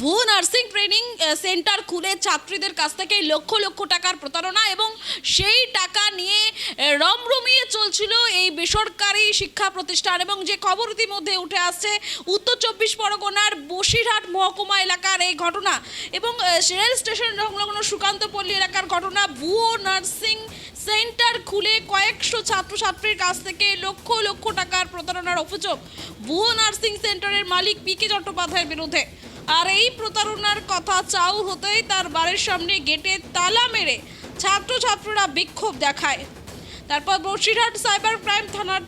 ভুয়ো nursing training centre খুলে ছাত্রীদের কাছ থেকে লক্ষ লক্ষ টাকার প্রতারণা এবং সেই টাকা নিয়ে রমরমিয়ে চলছিল এই বেসরকারি শিক্ষা প্রতিষ্ঠান এবং যে খবর ইতিমধ্যে উঠে আসছে, উত্তর চব্বিশ পরগনার বসিরহাট মহকুমা এলাকার এই ঘটনা এবং রেল স্টেশন সংলগ্ন সুকান্ত পল্লী এলাকার ঘটনা, ভুয়ো নার্সিং সেন্টার খুলে কয়েকশো ছাত্রছাত্রীর কাছ থেকে লক্ষ লক্ষ টাকার প্রতারণার অভিযোগ ভুয়ো নার্সিং সেন্টারের মালিক পি কে চট্টোপাধ্যায়ের বিরুদ্ধে। আর এই প্রতারণার কথা চাউ হতেই তার বাড়ির সামনে গেটে তালা মেরে ছাত্রছাত্রীরা বিক্ষোভ দেখায়। তারপর বসিরহাট সাইবার ক্রাইম থানার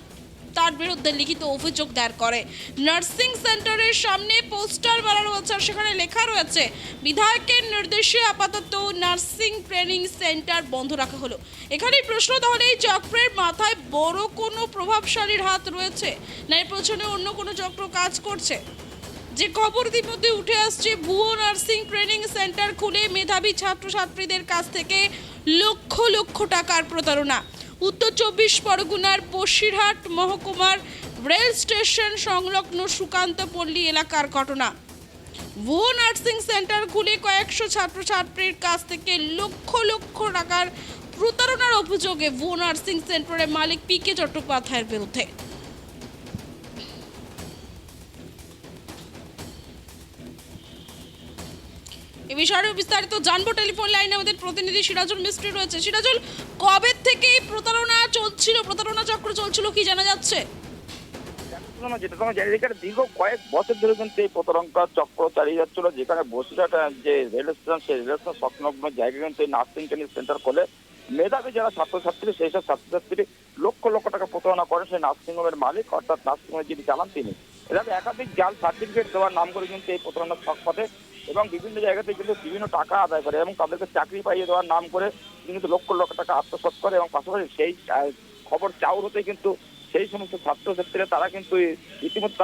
তার বিরুদ্ধে লিখিত অভিযোগ দায়ের করে। নার্সিং সেন্টারের সামনে পোস্টার রয়েছে আর সেখানে লেখা রয়েছে, বিধায়কের নির্দেশে আপাতত নার্সিং ট্রেনিং সেন্টার বন্ধ রাখা হলো। এখানে প্রশ্ন, তাহলে এই চক্রের মাথায় বড় কোনো প্রভাবশালীর হাত রয়েছে? না এর পেছনে অন্য কোনো চক্র কাজ করছে? যে খবর ইতিমধ্যে উঠে সেন্টার খুলে মেধাবী ছাত্রছাত্রীদের কাছ থেকে লক্ষ লক্ষ টাকার প্রতারণা। উত্তর চব্বিশ পরগনার বসিরহাট মহকুমার রেল স্টেশন সংলগ্ন সুকান্ত পল্লী এলাকার ঘটনা। ভুয়ো নার্সিং সেন্টার খুলে কয়েকশো ছাত্রছাত্রীর কাছ থেকে লক্ষ লক্ষ টাকার প্রতারণার অভিযোগে ভুয়ো নার্সিং সেন্টারের মালিক পি কে চট্টোপাধ্যায়ের বিরুদ্ধে। এ বিষয়ে বিস্তারিত জানব। টেলিফোন লাইনে আমাদের প্রতিনিধি সিরাজুল মিস্ত্রি রয়েছে। সিরাজুল, কবে থেকে প্রতারণা চলছিল? প্রতারণা চক্র চলছিল কি জানা যাচ্ছে? যেটা তোমার জানি এখানে দীর্ঘ কয়েক বছর ধরে কিন্তু এই প্রতারণা চক্র চালিয়ে যাচ্ছিল, যেখানে বসিরহাট যে রেল স্টেশন, সেই রেল স্টেশন সংলগ্ন জায়গায় কিন্তু এই নার্সিং ট্রেনিং সেন্টার খোলে মেধাবী যারা ছাত্রছাত্রী, সেই সব ছাত্রছাত্রী লক্ষ লক্ষ টাকা প্রতারণা করেন সেই নার্সিং হোমের মালিক, অর্থাৎ নার্সিং হোমের যিনি চালান তিনি। এভাবে একাধিক জাল সার্টিফিকেট দেওয়ার নাম করে কিন্তু এই প্রতারণা ছক পাতে এবং বিভিন্ন জায়গাতে কিন্তু বিভিন্ন টাকা আদায় করে এবং তাদেরকে চাকরি পাইয়ে দেওয়ার নাম করে কিন্তু লক্ষ লক্ষ টাকা আত্মসাত করে এবং পাশাপাশি সেই খবর চাউর হতে কিন্তু সেই সমস্ত ছাত্রছাত্রীরা তারা কিন্তু ইতিমধ্যে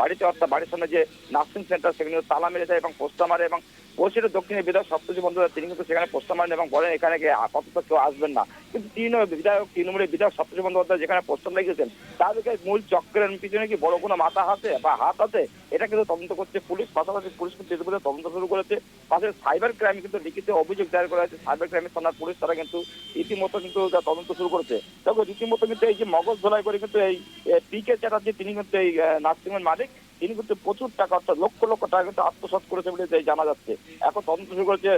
বাড়িতে অর্থাৎ বাড়ির সামনে যে নার্সিং সেন্টার সেখানে তালা মেরে দেয় এবং পোস্টা মারে এবং বসির দক্ষিণের বিধায়ক সপ্তজি বন্ধুরা তিনি কিন্তু সেখানে প্রস্তাব মারেন এবং বলেন এখানে আপাতত কেউ আসবেন না। কিন্তু তিন বিধায়ক তৃণমূলের বিধায়ক সপ্তজি বন্দ্যোপাধ্যায় যেখানে প্রস্তাব লেগেছেন তাদেরকে মূল চক্রের পিছনে কি বড় কোনো মাথা আছে বা হাত আছে? এটা কিন্তু তদন্ত করছে পুলিশ, পাশাপাশি পুলিশ কিন্তু তদন্ত শুরু করেছে। পাশে সাইবার ক্রাইম কিন্তু লিখিত অভিযোগ দায়ের করা হয়েছে। সাইবার ক্রাইমের থানার পুলিশ তারা কিন্তু ইতিমধ্যে কিন্তু তদন্ত শুরু করেছে। তবে রীতিমতো কিন্তু এই যে মগজ ধোলাই করে কিন্তু এই পি কে চ্যাটার্জি, তিনি কিন্তু এই নার্সিংয়ের মালিক। তিনি কিন্তু প্রচুর টাকা অর্থাৎ লক্ষ লক্ষ টাকা কিন্তু আত্মসাৎ করেছে বলে যে জানা যাচ্ছে। এখন তদন্ত শুরু করেছে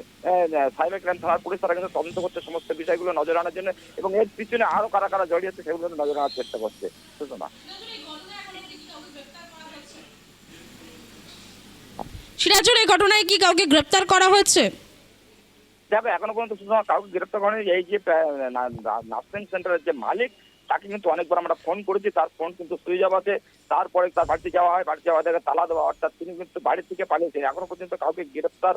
সাইবার ক্রাইম থানার পুলিশ তারা কিন্তু তদন্ত করছে সমস্ত বিষয়গুলো নজর আনার জন্য এবং এর পিছনে আরও কারা কারা জড়িয়ে আছে সেগুলো নজর আনার চেষ্টা করছে। সুষমা সিরাজুল এই ঘটনায় কি কাউকে গ্রেপ্তার করা হয়েছে? দেখো এখনও পর্যন্ত সুষমা কাউকে গ্রেপ্তার করেনি এই যে নার্সিং সেন্টারের যে মালিক তাকে কিন্তু অনেকবার আমরা ফোন করেছি, তার ফোন কিন্তু সুইচ অফ আছে, তারপরে তার বাড়িতে যাওয়া হয়, বাড়িতে যাওয়া থেকে তালা দেওয়া অর্থাৎ তিনি কিন্তু বাড়ি থেকে পালিয়েছেন। এখনও পর্যন্ত কাউকে গ্রেপ্তার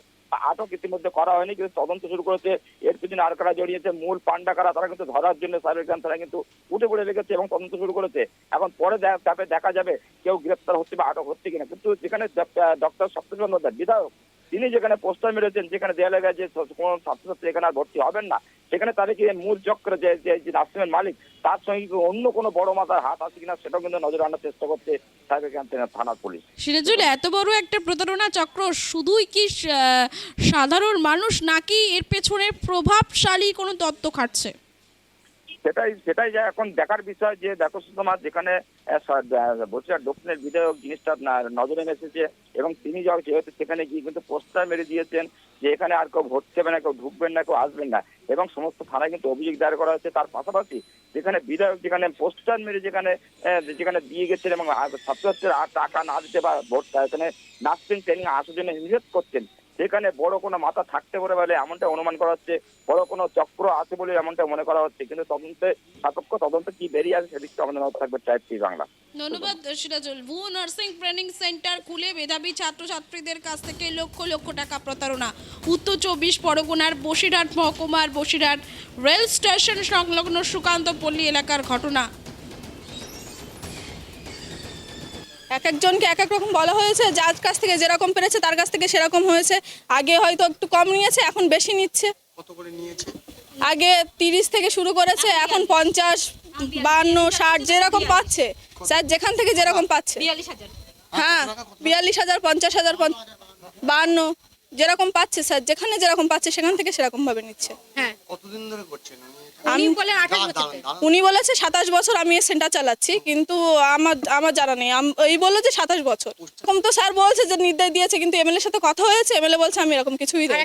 আটক ইতিমধ্যে করা হয়নি, কিন্তু তদন্ত শুরু করেছে। এর পিছনে আর কারা জড়িয়েছে, মূল পান্ডা কারা, তারা কিন্তু ধরার জন্য সাইবার ক্রাইম তারা কিন্তু উঠে পড়ে লেগেছে এবং তদন্ত শুরু করেছে। এখন পরে দেখা যাবে কেউ গ্রেপ্তার হচ্ছে বা আটক হচ্ছে কিনা। কিন্তু যেখানে ডক্টর সপ্তম বিধায়ক তিনি যেখানে পোস্টার মেরেছেন যেখানে দেওয়া লেগে যে কোন ছাত্রছাত্রী এখানে আর ভর্তি হবেন না। সেখানে তাদের কি মূল চক্র, যে যে মালিক, তার সঙ্গে অন্য কোনো বড় মাথার হাত আছে কিনা, সেটাও কিন্তু নজর আনার চেষ্টা করছে থানার পুলিশ। সিরাজুল, এত বড় একটা প্রতারণা চক্র শুধুই কি সাধারণ মানুষ নাকি এর পেছনে প্রভাবশালী কোনো তত্ত্ব খাটছে? সেটাই সেটাই যা এখন দেখার বিষয় যে দেখো সুষমা যেখানে বসিরহাট দক্ষিণের বিধায়ক জিনিসটা নজরে এসেছে এবং তিনি যেহেতু সেখানে গিয়ে কিন্তু পোস্টার মেরে দিয়েছেন যে এখানে আর কেউ ভোট হবে না, কেউ ঢুকবেন না, কেউ আসবেন না এবং সমস্ত থানায় কিন্তু অভিযোগ দায়ের করা হয়েছে। তার পাশাপাশি যেখানে বিধায়ক যেখানে পোস্টার মেরে যেখানে যেখানে দিয়ে গেছেন এবং আর ছাত্রছাত্রীরা টাকা না দিতে বা ভোট এখানে নার্সিং ট্রেনিং আসার জন্য নিষেধ করছেন সেখানে বড় কোনো মাথা থাকতে পারে বলে এমনটা অনুমান করা হচ্ছে, বড় কোনো চক্র আছে বলে এমনটা মনে করা হচ্ছে। কিন্তু তদন্তে সাপেক্ষ তদন্ত কি বেরিয়ে আসে সেদিকটা আমাদের থাকবে টাইপ টি বাংলা ধন্যবাদ, সিরাজুল। ভুয়ো নার্সিং ট্রেনিং সেন্টার খুলে মেধাবী ছাত্রছাত্রীদের কাছ থেকে লক্ষ লক্ষ টাকা প্রতারণা। উত্তর চব্বিশ পরগনার বসিরহাট মহকুমার বসিরহাট রেল স্টেশন সংলগ্ন সুকান্ত পল্লী এলাকার ঘটনা। এক একজনকে এক এক রকম বলা হয়েছে যার কাছ থেকে যেরকম পেরেছে তার কাছ থেকে সেরকম হয়েছে। আগে হয়তো একটু কম নিয়েছে এখন বেশি নিচ্ছে। কত করে নিয়েছে? আগে তিরিশ থেকে শুরু করেছে এখন পঞ্চাশ বান্ন ষাট যেরকম পাচ্ছে। স্যার যেখান থেকে যেরকম পাচ্ছে। হ্যাঁ বিয়াল্লিশ হাজার পঞ্চাশ হাজার পঞ্চ- বান্ন যেরকম পাচ্ছে স্যার যেখানে যেরকম পাচ্ছে সেখান থেকে সেরকম ভাবে নিচ্ছে। হ্যাঁ। কতদিন ধরে করছেন আমি- বলেন আঠাশ বছর। উনি বলেছে সাতাশ বছর আমি এই সেন্টার চালাচ্ছি কিন্তু আমার আমার জানা নেই। আম- এই বলল যে সাতাশ বছর। এরকম তো স্যার বলছে যে নির্দেশ দিয়েছে কিন্তু এমএলএর সাথে কথা হয়েছে এমএলএ বলছে আমি এরকম কিছুই দেয়